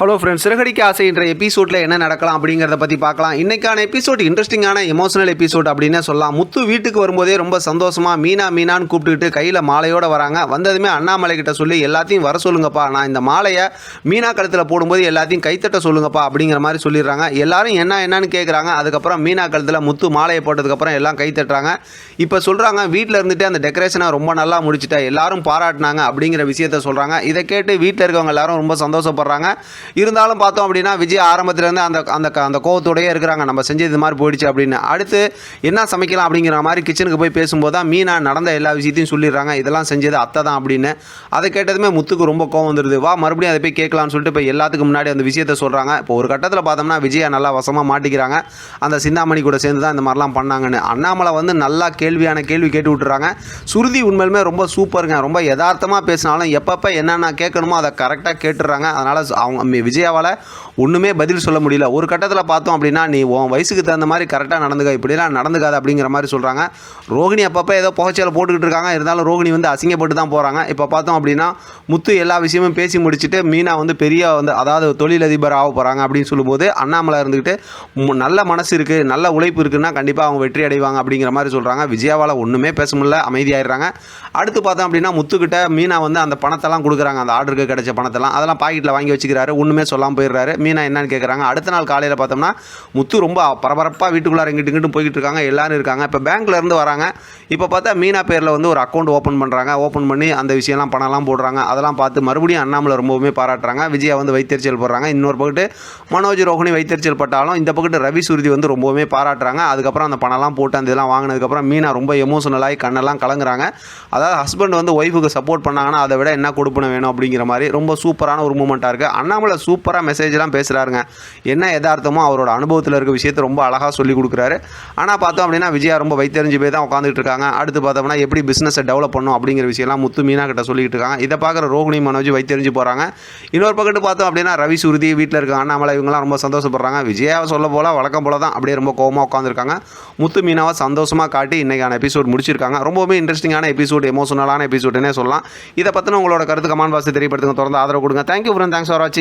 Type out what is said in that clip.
Hello friends Siragadikka ஆசைன்ற எபிசோடில் என்ன நடக்கலாம் அப்படிங்கிறத பற்றி பார்க்கலாம். இன்றைக்கான எபிசோட் இன்ட்ரெஸ்டிங்கான எமோஷனல் எபிசோட் அப்படின்னு சொல்லலாம். முத்து வீட்டுக்கு வரும்போதே ரொம்ப சந்தோஷமாக மீனா மீனான்னு கூப்பிட்டுக்கிட்டு கையில் மாலையோடு வராங்க. வந்ததுமே அண்ணாமலை கிட்ட சொல்லி எல்லாத்தையும் வர சொல்லுங்கப்பா. நான் இந்த மாலையை மீனா கழுத்தில் போடும்போது எல்லாத்தையும் கைத்தட்ட சொல்லுங்கப்பா அப்படிங்கிற மாதிரி சொல்லிடுறாங்க. எல்லாரும் என்ன என்னன்னு கேட்குறாங்க அதுக்கப்புறம் மீனா கழுத்தில் முத்து மாலையை போட்டதுக்கப்புறம் எல்லாம் கைத்தட்டுறாங்க. இப்போ சொல்கிறாங்க வீட்டில் இருந்துட்டு அந்த டெக்கரேஷனை ரொம்ப நல்லா முடிச்சிட்டா. எல்லாரும் பாராட்டினாங்க அப்படிங்கிற விஷயத்த சொல்கிறாங்க இதை கேட்டு வீட்டில் இருக்கவங்க எல்லாரும் ரொம்ப சந்தோஷப்படுறாங்க. இருந்தாலும் பார்த்தோம் அப்படின்னா விஜய் ஆரம்பத்துலேருந்து அந்த அந்த அந்த கோவத்தோடயே இருக்கிறாங்க. நம்ம செஞ்சது இது மாதிரி போயிடுச்சு அப்படின்னு. அடுத்து என்ன சமைக்கலாம் அப்படிங்கிற மாதிரி கிச்சனுக்கு போய் பேசும்போது தான் மீனா நடந்த எல்லா விஷயத்தையும் சொல்லிடுறாங்க. இதெல்லாம் செஞ்சது அத்தை தான் அப்படின்னு. அதை கேட்டதுமே முத்துக்கு ரொம்ப கோவம் வந்துடுது வா மறுபடியும் அதை போய் கேட்கலாம்னு சொல்லிட்டு இப்போ எல்லாத்துக்கும் முன்னாடி அந்த விஷயத்த சொல்கிறாங்க இப்போ ஒரு கட்டத்தில் பார்த்தோம்னா விஜயா நல்லா வசமாக மாட்டிக்கிறாங்க. அந்த சிந்தாமணி கூட சேர்ந்து தான் இந்த மாதிரிலாம் பண்ணாங்கன்னு. அண்ணாமலை வந்து நல்லா கேள்வியான கேள்வி கேட்டு விட்டுறாங்க. சுருதி உண்மையிலுமே ரொம்ப சூப்பருங்க ரொம்ப யதார்த்தமாக பேசினாலும் எப்பப்போ என்னென்ன கேட்கணுமோ அதை கரெக்டாக கேட்டுடுறாங்க. அதனால் அவங்க மி- விஜயாவால் ஒன்றுமே பதில் சொல்ல முடியல. ஒரு கட்டத்தில் பார்த்தோம் அப்படின்னா நீ உன் வயசுக்கு தகுந்த மாதிரி கரெக்டாக நடந்துக்க இப்படிலாம் நடந்துக்காது அப்படிங்கிற மாதிரி சொல்கிறாங்க ரோகிணி அப்பப்போ ஏதோ புகைச்சல போட்டுக்கிட்டு இருக்காங்க. இருந்தாலும் ரோகிணி வந்து அசிங்கப்பட்டு தான் போகிறாங்க இப்போ பார்த்தோம் அப்படின்னா முத்து எல்லா விஷயமும் பேசி முடிச்சுட்டு மீனா வந்து பெரிய வந்து அதாவது தொழிலதிபர் ஆக போகிறாங்க அப்படின்னு சொல்லும்போது அண்ணாமலை இருந்துக்கிட்டு மு- நல்ல மனசு இருக்குது நல்ல உழைப்பு இருக்குன்னா கண்டிப்பாக அவங்க வெற்றி அடைவாங்க அப்படிங்கிற மாதிரி சொல்கிறாங்க விஜயாவால் ஒன்றுமே பேச முடியல அமைதியாகிடுறாங்க அடுத்து பார்த்தோம் அப்படின்னா முத்துக்கிட்ட மீனா வந்து அந்த பணத்தெல்லாம் கொடுக்குறாங்க. அந்த ஆர்டருக்கு கிடைச்ச பணத்தெல்லாம் அதெல்லாம் பாக்கெட்டில் வாங்கி வச்சுக்கிறாரு. ஒன்றுமே சொல்லாமல் போயிடுறாரு. மீனா என்னன்னு கேட்குறாங்க அடுத்த நாள் காலையில் பார்த்தோம்னா முத்து ரொம்ப பரபரப்பாக வீட்டுக்குள்ளார இங்கிட்டு இங்கிட்டும் போய்கிட்டு இருக்காங்க. எல்லாரும் இருக்காங்க. இப்போ பேங்க்ல இருந்து வராங்க. இப்போ பார்த்தா மீனா பேரில் வந்து ஒரு அக்கௌண்ட் ஓப்பன் பண்ணுறாங்க ஓப்பன் பண்ணி அந்த விஷயம்லாம் பணம்லாம் போடுறாங்க. அதெல்லாம் பார்த்து மறுபடியும் அண்ணாமலை ரொம்பவுமே பாராட்டுறாங்க. விஜயா வந்து வைத்தறிச்சல் போடுறாங்க. இன்னொரு பக்கத்து மனோஜ் ரோஹிணி வைத்தறிச்சல் பட்டாலும் இந்த பக்கத்து ரவி சுருதி வந்து ரொம்பவுமே பாராட்டுறாங்க. அதுக்கப்புறம் அந்த பணம்லாம் போட்டு அந்த இதெல்லாம் வாங்கினதுக்கப்புறம் மீனா ரொம்ப எமோஷனலாகி கண்ணெல்லாம் கலங்குறாங்க. அதாவது ஹஸ்பண்ட் வந்து ஒய்ஃபுக்கு சப்போர்ட் பண்ணாங்கன்னா அதை விட என்ன கொடுப்பன வேணும் அப்படிங்கிற மாதிரி ரொம்ப சூப்பரான ஒரு மூமெண்ட்டாக இருக்குது அண்ணாமலை சூப்பராக மெசேஜ்லாம் பேசுகிறாருங்க என்ன எதார்த்தமோ அவரோட அனுபவத்தில் இருக்க விஷயத்தை ரொம்ப அழகாக சொல்லி கொடுக்குறாரு. ஆனால் பார்த்தோம் அப்படின்னா விஜயா ரொம்ப வைத்தறிஞ்சு போய் தான் உட்காந்துட்டு இருக்காங்க. அடுத்து பார்த்தோம்னா எப்படி பிஸ்னஸை டெவலப் பண்ணும் அப்படிங்கிற விஷயம்லாம் முத்து மீனா கிட்ட சொல்லிக்கிட்டு இருக்காங்க. இதை பார்க்குற ரோகிணி மனோஜ் வைத்தறிஞ்சு போகிறாங்க இன்னொரு பக்கத்து பார்த்தோம் அப்படின்னா ரவி சுருதி வீட்டில் இருக்க அண்ணாமலை இவங்கலாம் ரொம்ப சந்தோஷப்படுறாங்க. விஜயாவை சொல்ல போல வழக்கம் போல தான் அப்படியே ரொம்ப கோவமாக உட்காந்துருக்காங்க முத்து மீனாவை சந்தோஷமாக காட்டி இன்றைக்கான எபிசோட் முடிச்சிருக்காங்க. ரொம்பவுமே இன்ட்ரெஸ்டிங்கான எபிசோட் எமோஷனலான எபிசோடுன்னே சொல்லலாம். இதை பற்றின உங்களோட கருத்து கமான் பாக்ஸ் தெரியப்படுத்துங்க. தொடர்ந்து ஆதரவு கொடுங்க. தேங்க்யூ ஃப்ரெண்ட் தேங்க்ஸ் ஃபார் வாட்சிங்